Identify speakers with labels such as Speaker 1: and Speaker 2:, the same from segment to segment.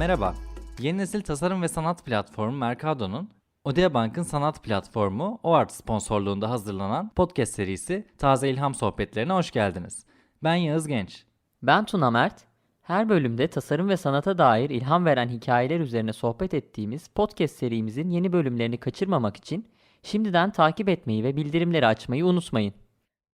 Speaker 1: Merhaba. Yeni nesil tasarım ve sanat platformu Mercado'nun Odea Bank'ın sanat platformu OART sponsorluğunda hazırlanan podcast serisi Taze İlham Sohbetlerine hoş geldiniz. Ben Yağız Genç.
Speaker 2: Ben Tuna Mert. Her bölümde tasarım ve sanata dair ilham veren hikayeler üzerine sohbet ettiğimiz podcast serimizin yeni bölümlerini kaçırmamak için şimdiden takip etmeyi ve bildirimleri açmayı unutmayın.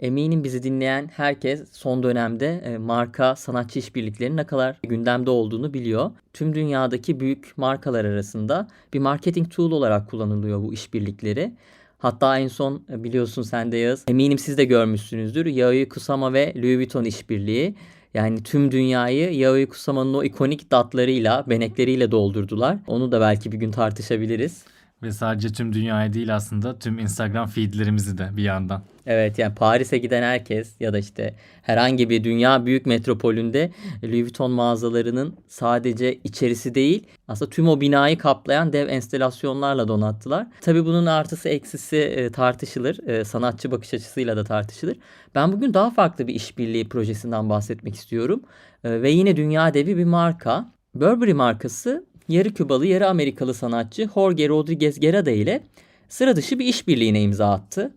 Speaker 2: Eminim bizi dinleyen herkes son dönemde e, marka sanatçı işbirliklerinin ne kadar gündemde olduğunu biliyor. Tüm dünyadaki büyük markalar arasında bir marketing tool olarak kullanılıyor bu işbirlikleri. Hatta en son e, biliyorsun sen de Yağız. Eminim siz de görmüşsünüzdür. Yayoi Kusama ve Louis Vuitton işbirliği. Yani tüm dünyayı Yayoi Kusama'nın o ikonik datlarıyla, benekleriyle doldurdular. Onu da belki bir gün tartışabiliriz.
Speaker 1: Ve sadece tüm dünyaya değil aslında tüm Instagram feedlerimizi de bir yandan.
Speaker 2: Evet yani Paris'e giden herkes ya da işte herhangi bir dünya büyük metropolünde Louis Vuitton mağazalarının sadece içerisi değil aslında tüm o binayı kaplayan dev enstelasyonlarla donattılar. Tabii bunun artısı eksisi e, tartışılır. E, sanatçı bakış açısıyla da tartışılır. Ben bugün daha farklı bir işbirliği projesinden bahsetmek istiyorum. E, ve yine dünya devi bir marka. Burberry markası yarı Kübalı yarı Amerikalı sanatçı Jorge Rodriguez Guerrada ile sıra dışı bir işbirliğine imza attı.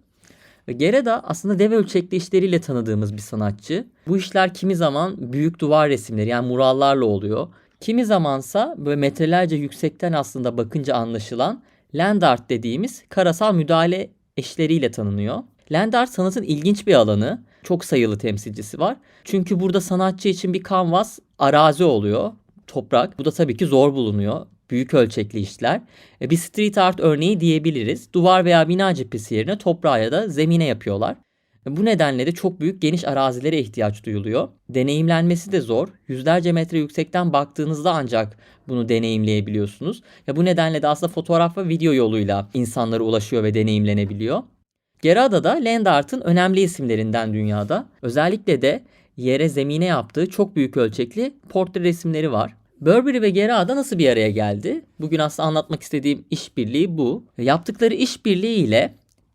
Speaker 2: Gereda aslında dev ölçekli işleriyle tanıdığımız bir sanatçı. Bu işler kimi zaman büyük duvar resimleri yani murallarla oluyor. Kimi zamansa böyle metrelerce yüksekten aslında bakınca anlaşılan land art dediğimiz karasal müdahale eşleriyle tanınıyor. Land art sanatın ilginç bir alanı. Çok sayılı temsilcisi var. Çünkü burada sanatçı için bir kanvas arazi oluyor. Toprak. Bu da tabii ki zor bulunuyor büyük ölçekli işler. E, bir street art örneği diyebiliriz. Duvar veya bina cephesi yerine toprağa ya da zemine yapıyorlar. E, bu nedenle de çok büyük geniş arazilere ihtiyaç duyuluyor. Deneyimlenmesi de zor. Yüzlerce metre yüksekten baktığınızda ancak bunu deneyimleyebiliyorsunuz. Ya bu nedenle de aslında fotoğraf ve video yoluyla insanlara ulaşıyor ve deneyimlenebiliyor. Gerada da land art'ın önemli isimlerinden dünyada. Özellikle de yere zemine yaptığı çok büyük ölçekli portre resimleri var. Burberry ve Gerada nasıl bir araya geldi? Bugün aslında anlatmak istediğim işbirliği bu. Yaptıkları işbirliği ile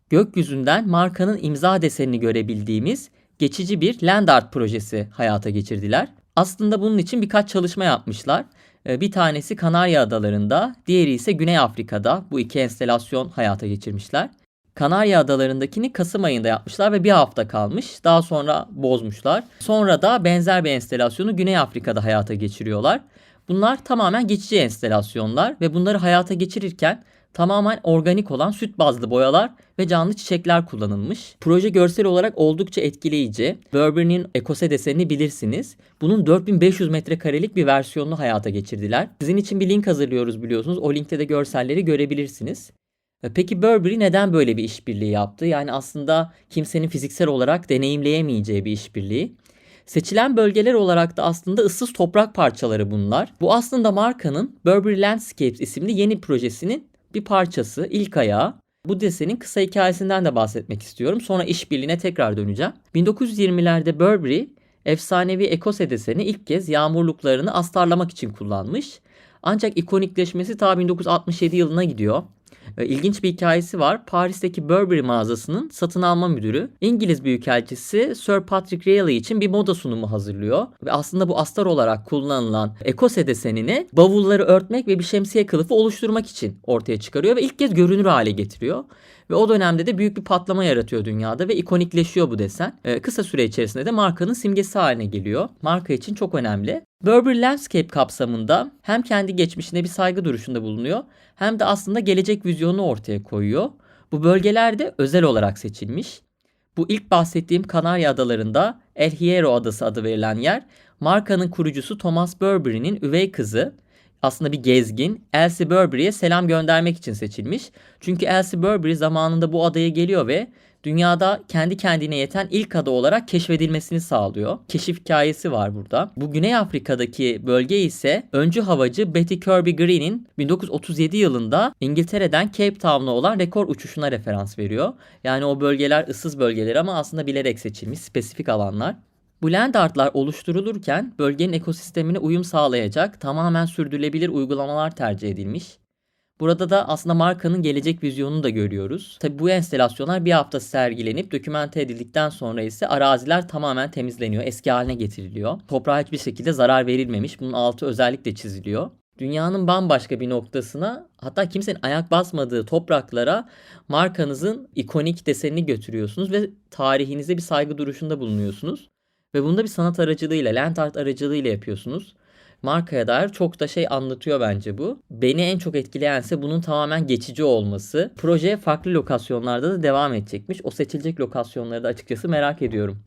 Speaker 2: gökyüzünden markanın imza desenini görebildiğimiz geçici bir land art projesi hayata geçirdiler. Aslında bunun için birkaç çalışma yapmışlar. Ee, bir tanesi Kanarya Adaları'nda, diğeri ise Güney Afrika'da bu iki enstelasyon hayata geçirmişler. Kanarya Adaları'ndakini Kasım ayında yapmışlar ve bir hafta kalmış. Daha sonra bozmuşlar. Sonra da benzer bir enstelasyonu Güney Afrika'da hayata geçiriyorlar. Bunlar tamamen geçici enstelasyonlar ve bunları hayata geçirirken tamamen organik olan süt bazlı boyalar ve canlı çiçekler kullanılmış. Proje görsel olarak oldukça etkileyici. Burberry'nin ekose desenini bilirsiniz. Bunun 4500 metrekarelik bir versiyonunu hayata geçirdiler. Sizin için bir link hazırlıyoruz biliyorsunuz. O linkte de görselleri görebilirsiniz. E, peki Burberry neden böyle bir işbirliği yaptı? Yani aslında kimsenin fiziksel olarak deneyimleyemeyeceği bir işbirliği. Seçilen bölgeler olarak da aslında ıssız toprak parçaları bunlar. Bu aslında markanın Burberry Landscapes isimli yeni projesinin bir parçası, ilk ayağı. Bu desenin kısa hikayesinden de bahsetmek istiyorum. Sonra işbirliğine tekrar döneceğim. 1920'lerde Burberry efsanevi Ekose deseni ilk kez yağmurluklarını astarlamak için kullanmış. Ancak ikonikleşmesi ta 1967 yılına gidiyor. E, ilginç bir hikayesi var. Paris'teki Burberry mağazasının satın alma müdürü İngiliz Büyükelçisi Sir Patrick Raleigh için bir moda sunumu hazırlıyor. Ve aslında bu astar olarak kullanılan ekose desenini bavulları örtmek ve bir şemsiye kılıfı oluşturmak için ortaya çıkarıyor ve ilk kez görünür hale getiriyor. Ve o dönemde de büyük bir patlama yaratıyor dünyada ve ikonikleşiyor bu desen. Ee, kısa süre içerisinde de markanın simgesi haline geliyor. Marka için çok önemli. Burberry Landscape kapsamında hem kendi geçmişine bir saygı duruşunda bulunuyor hem de aslında gelecek vizyonunu ortaya koyuyor. Bu bölgeler de özel olarak seçilmiş. Bu ilk bahsettiğim Kanarya Adaları'nda El Hierro Adası adı verilen yer markanın kurucusu Thomas Burberry'nin üvey kızı aslında bir gezgin Elsie Burberry'e selam göndermek için seçilmiş. Çünkü Elsie Burberry zamanında bu adaya geliyor ve dünyada kendi kendine yeten ilk ada olarak keşfedilmesini sağlıyor. Keşif hikayesi var burada. Bu Güney Afrika'daki bölge ise öncü havacı Betty Kirby Green'in 1937 yılında İngiltere'den Cape Town'a olan rekor uçuşuna referans veriyor. Yani o bölgeler ıssız bölgeler ama aslında bilerek seçilmiş spesifik alanlar. Bu land artlar oluşturulurken bölgenin ekosistemine uyum sağlayacak tamamen sürdürülebilir uygulamalar tercih edilmiş. Burada da aslında markanın gelecek vizyonunu da görüyoruz. Tabi bu enstelasyonlar bir hafta sergilenip dokümente edildikten sonra ise araziler tamamen temizleniyor, eski haline getiriliyor. Toprağa hiçbir şekilde zarar verilmemiş. Bunun altı özellikle çiziliyor. dünyanın bambaşka bir noktasına hatta kimsenin ayak basmadığı topraklara markanızın ikonik desenini götürüyorsunuz ve tarihinize bir saygı duruşunda bulunuyorsunuz. Ve bunu da bir sanat aracılığıyla, land art aracılığıyla yapıyorsunuz. Markaya dair çok da şey anlatıyor bence bu. Beni en çok etkileyense bunun tamamen geçici olması. Proje farklı lokasyonlarda da devam edecekmiş. O seçilecek lokasyonları da açıkçası merak ediyorum.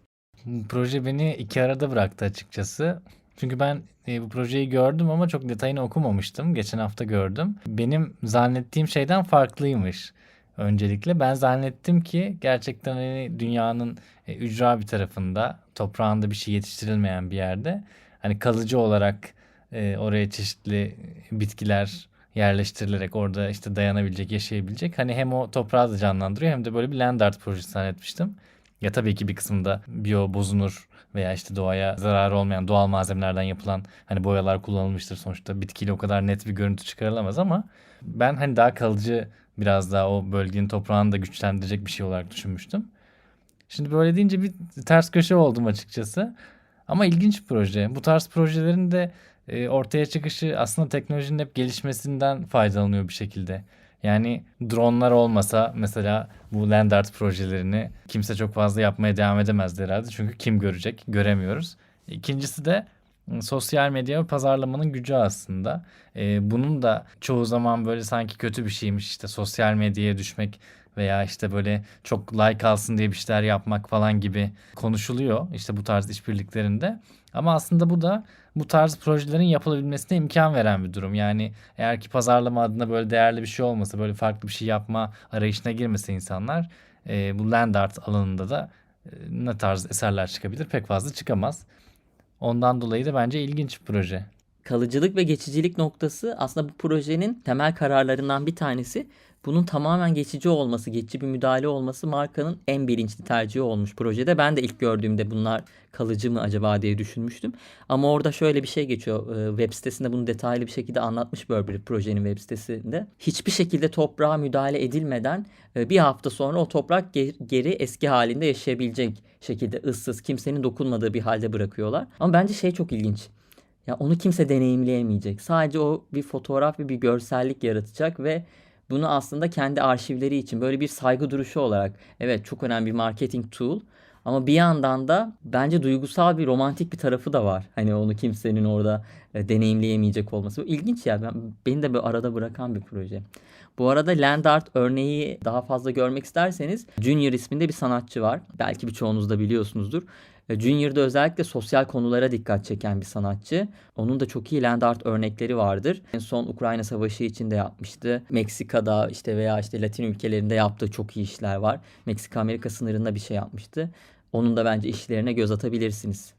Speaker 1: Proje beni iki arada bıraktı açıkçası. Çünkü ben e, bu projeyi gördüm ama çok detayını okumamıştım. Geçen hafta gördüm. Benim zannettiğim şeyden farklıymış. Öncelikle ben zannettim ki gerçekten hani dünyanın e, ücra bir tarafında, toprağında bir şey yetiştirilmeyen bir yerde hani kalıcı olarak e, oraya çeşitli bitkiler yerleştirilerek orada işte dayanabilecek, yaşayabilecek. Hani hem o toprağı da canlandırıyor hem de böyle bir land art projesi zannetmiştim. Ya tabii ki bir kısmında biyo bozunur veya işte doğaya zararı olmayan doğal malzemelerden yapılan hani boyalar kullanılmıştır sonuçta. Bitkiyle o kadar net bir görüntü çıkarılamaz ama ben hani daha kalıcı biraz daha o bölgenin toprağını da güçlendirecek bir şey olarak düşünmüştüm. Şimdi böyle deyince bir ters köşe oldum açıkçası. Ama ilginç bir proje. Bu tarz projelerin de e, ortaya çıkışı aslında teknolojinin hep gelişmesinden faydalanıyor bir şekilde. Yani dronlar olmasa mesela bu land art projelerini kimse çok fazla yapmaya devam edemezdi herhalde. Çünkü kim görecek? Göremiyoruz. İkincisi de ıı, sosyal medya ve pazarlamanın gücü aslında. Ee, bunun da çoğu zaman böyle sanki kötü bir şeymiş işte sosyal medyaya düşmek veya işte böyle çok like alsın diye bir şeyler yapmak falan gibi konuşuluyor işte bu tarz işbirliklerinde. Ama aslında bu da bu tarz projelerin yapılabilmesine imkan veren bir durum. Yani eğer ki pazarlama adına böyle değerli bir şey olmasa, böyle farklı bir şey yapma arayışına girmese insanlar e, bu land art alanında da e, ne tarz eserler çıkabilir? Pek fazla çıkamaz. Ondan dolayı da bence ilginç bir proje.
Speaker 2: Kalıcılık ve geçicilik noktası aslında bu projenin temel kararlarından bir tanesi. Bunun tamamen geçici olması, geçici bir müdahale olması markanın en bilinçli tercihi olmuş projede. Ben de ilk gördüğümde bunlar kalıcı mı acaba diye düşünmüştüm. Ama orada şöyle bir şey geçiyor. Ee, Web sitesinde bunu detaylı bir şekilde anlatmış Burberry projenin web sitesinde. Hiçbir şekilde toprağa müdahale edilmeden e, bir hafta sonra o toprak ge- geri eski halinde yaşayabilecek şekilde ıssız, kimsenin dokunmadığı bir halde bırakıyorlar. Ama bence şey çok ilginç. Ya onu kimse deneyimleyemeyecek. Sadece o bir fotoğraf ve bir görsellik yaratacak ve bunu aslında kendi arşivleri için böyle bir saygı duruşu olarak evet çok önemli bir marketing tool ama bir yandan da bence duygusal bir romantik bir tarafı da var. Hani onu kimsenin orada e, deneyimleyemeyecek olması. Bu ilginç ya. Ben, beni de böyle arada bırakan bir proje. Bu arada land art örneği daha fazla görmek isterseniz Junior isminde bir sanatçı var. Belki birçoğunuz da biliyorsunuzdur. Junior'da özellikle sosyal konulara dikkat çeken bir sanatçı. Onun da çok iyi land art örnekleri vardır. En son Ukrayna Savaşı için de yapmıştı. Meksika'da işte veya işte Latin ülkelerinde yaptığı çok iyi işler var. Meksika Amerika sınırında bir şey yapmıştı. Onun da bence işlerine göz atabilirsiniz.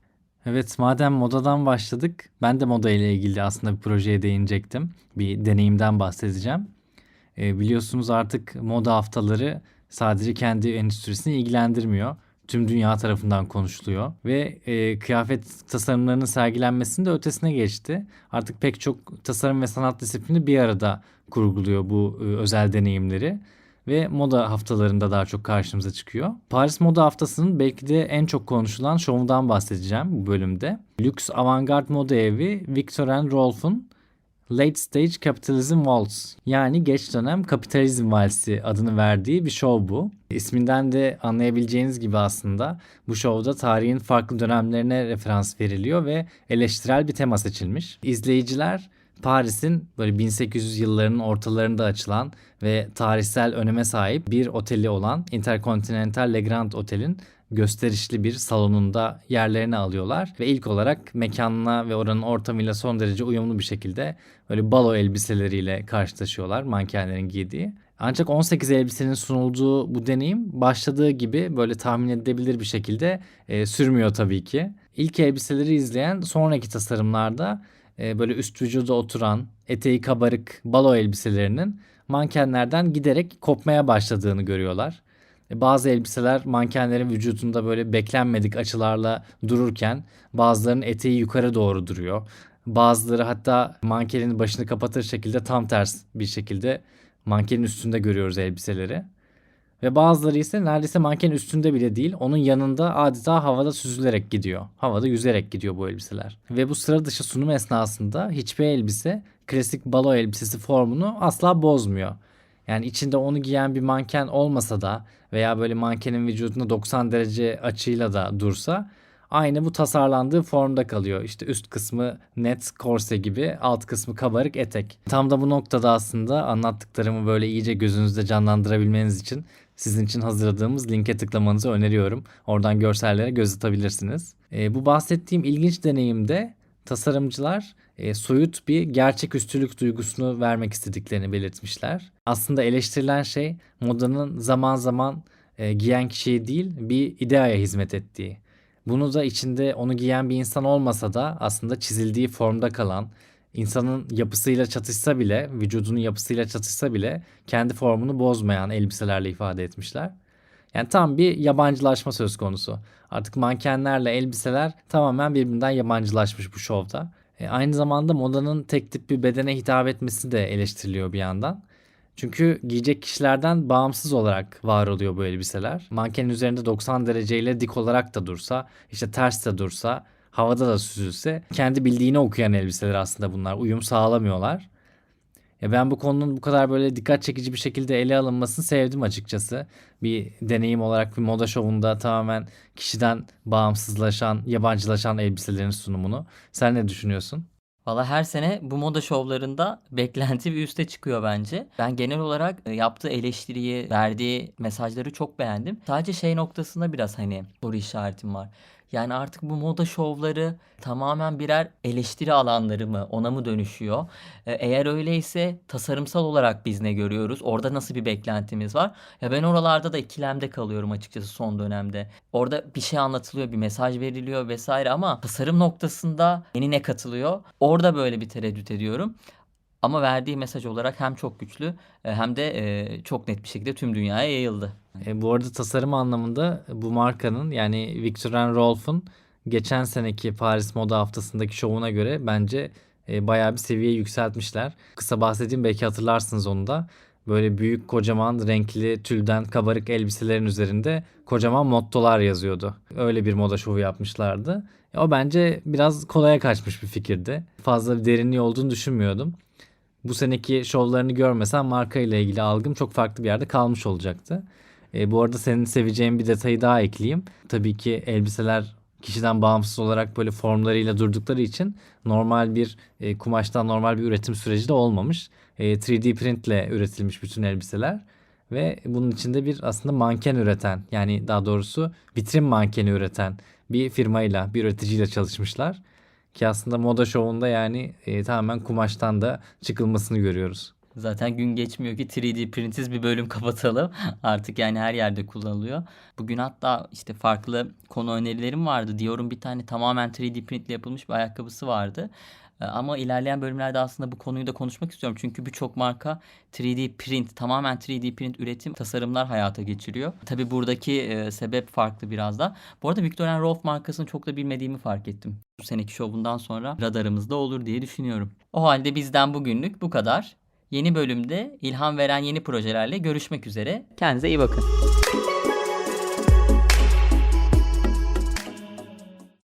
Speaker 1: Evet madem modadan başladık ben de moda ile ilgili aslında bir projeye değinecektim. Bir deneyimden bahsedeceğim. E, biliyorsunuz artık moda haftaları sadece kendi endüstrisini ilgilendirmiyor. Tüm dünya tarafından konuşuluyor ve e, kıyafet tasarımlarının sergilenmesinin de ötesine geçti. Artık pek çok tasarım ve sanat disiplini bir arada kurguluyor bu e, özel deneyimleri ve moda haftalarında daha çok karşımıza çıkıyor. Paris Moda Haftası'nın belki de en çok konuşulan şovundan bahsedeceğim bu bölümde. Lüks avantgard moda evi Victor Rolf'un Late Stage Capitalism Waltz yani geç dönem kapitalizm valsi adını verdiği bir şov bu. İsminden de anlayabileceğiniz gibi aslında bu şovda tarihin farklı dönemlerine referans veriliyor ve eleştirel bir tema seçilmiş. İzleyiciler Paris'in böyle 1800 yıllarının ortalarında açılan ve tarihsel öneme sahip bir oteli olan Intercontinental Le Grand Otel'in gösterişli bir salonunda yerlerini alıyorlar ve ilk olarak mekanına ve oranın ortamıyla son derece uyumlu bir şekilde böyle balo elbiseleriyle karşılaşıyorlar mankenlerin giydiği. Ancak 18 elbisenin sunulduğu bu deneyim başladığı gibi böyle tahmin edilebilir bir şekilde e, sürmüyor tabii ki. İlk elbiseleri izleyen sonraki tasarımlarda e, böyle üst vücuda oturan eteği kabarık balo elbiselerinin mankenlerden giderek kopmaya başladığını görüyorlar. E, Bazı elbiseler mankenlerin vücudunda böyle beklenmedik açılarla dururken bazılarının eteği yukarı doğru duruyor. Bazıları hatta mankenin başını kapatır şekilde tam ters bir şekilde mankenin üstünde görüyoruz elbiseleri. Ve bazıları ise neredeyse mankenin üstünde bile değil, onun yanında adeta havada süzülerek gidiyor. Havada yüzerek gidiyor bu elbiseler. Ve bu sıra dışı sunum esnasında hiçbir elbise klasik balo elbisesi formunu asla bozmuyor. Yani içinde onu giyen bir manken olmasa da veya böyle mankenin vücudunda 90 derece açıyla da dursa aynı bu tasarlandığı formda kalıyor. İşte üst kısmı net korse gibi, alt kısmı kabarık etek. Tam da bu noktada aslında anlattıklarımı böyle iyice gözünüzde canlandırabilmeniz için sizin için hazırladığımız linke tıklamanızı öneriyorum. Oradan görsellere göz atabilirsiniz. E, bu bahsettiğim ilginç deneyimde tasarımcılar e, soyut bir gerçeküstülük duygusunu vermek istediklerini belirtmişler. Aslında eleştirilen şey modanın zaman zaman e, giyen kişiye değil bir ideaya hizmet ettiği. Bunu da içinde onu giyen bir insan olmasa da aslında çizildiği formda kalan, insanın yapısıyla çatışsa bile, vücudunun yapısıyla çatışsa bile kendi formunu bozmayan elbiselerle ifade etmişler. Yani tam bir yabancılaşma söz konusu. Artık mankenlerle elbiseler tamamen birbirinden yabancılaşmış bu şovda. E, aynı zamanda modanın tek tip bir bedene hitap etmesi de eleştiriliyor bir yandan. Çünkü giyecek kişilerden bağımsız olarak var oluyor bu elbiseler. Mankenin üzerinde 90 dereceyle dik olarak da dursa, işte ters de dursa, havada da süzülse kendi bildiğini okuyan elbiseler aslında bunlar. Uyum sağlamıyorlar. Ya ben bu konunun bu kadar böyle dikkat çekici bir şekilde ele alınmasını sevdim açıkçası. Bir deneyim olarak bir moda şovunda tamamen kişiden bağımsızlaşan, yabancılaşan elbiselerin sunumunu. Sen ne düşünüyorsun?
Speaker 2: Valla her sene bu moda şovlarında beklenti bir üste çıkıyor bence. Ben genel olarak e, yaptığı eleştiriyi, verdiği mesajları çok beğendim. Sadece şey noktasında biraz hani soru işaretim var. Yani artık bu moda şovları tamamen birer eleştiri alanları mı, ona mı dönüşüyor? E, Eğer öyleyse tasarımsal olarak biz ne görüyoruz? Orada nasıl bir beklentimiz var? Ya ben oralarda da ikilemde kalıyorum açıkçası son dönemde. Orada bir şey anlatılıyor, bir mesaj veriliyor vesaire ama tasarım noktasında yeni ne katılıyor? Orada böyle bir tereddüt ediyorum. Ama verdiği mesaj olarak hem çok güçlü e, hem de e, çok net bir şekilde tüm dünyaya yayıldı.
Speaker 1: E, bu arada tasarım anlamında bu markanın yani Viktor and Rolf'un geçen seneki Paris Moda Haftası'ndaki şovuna göre bence e, bayağı bir seviye yükseltmişler. Kısa bahsedeyim belki hatırlarsınız onu da. Böyle büyük kocaman renkli tülden kabarık elbiselerin üzerinde kocaman mottolar yazıyordu. Öyle bir moda şovu yapmışlardı. E, o bence biraz kolaya kaçmış bir fikirdi. Fazla bir derinliği olduğunu düşünmüyordum. Bu seneki şovlarını görmesem marka ile ilgili algım çok farklı bir yerde kalmış olacaktı. E, bu arada senin seveceğin bir detayı daha ekleyeyim. Tabii ki elbiseler kişiden bağımsız olarak böyle formlarıyla durdukları için normal bir e, kumaştan normal bir üretim süreci de olmamış. E, 3D printle üretilmiş bütün elbiseler ve bunun içinde bir aslında manken üreten yani daha doğrusu vitrin mankeni üreten bir firmayla bir üreticiyle çalışmışlar. Ki aslında moda şovunda yani e, tamamen kumaştan da çıkılmasını görüyoruz.
Speaker 2: Zaten gün geçmiyor ki 3D printsiz bir bölüm kapatalım. Artık yani her yerde kullanılıyor. Bugün hatta işte farklı konu önerilerim vardı. Diyorum bir tane tamamen 3D printle yapılmış bir ayakkabısı vardı. Ee, Ama ilerleyen bölümlerde aslında bu konuyu da konuşmak istiyorum. Çünkü birçok marka 3D print, tamamen 3D print üretim tasarımlar hayata geçiriyor. Tabii buradaki e, sebep farklı biraz da. Bu arada Victor Rolf markasını çok da bilmediğimi fark ettim. Bu seneki şovundan sonra radarımızda olur diye düşünüyorum. O halde bizden bugünlük bu kadar. Yeni bölümde ilham veren yeni projelerle görüşmek üzere. Kendinize iyi bakın.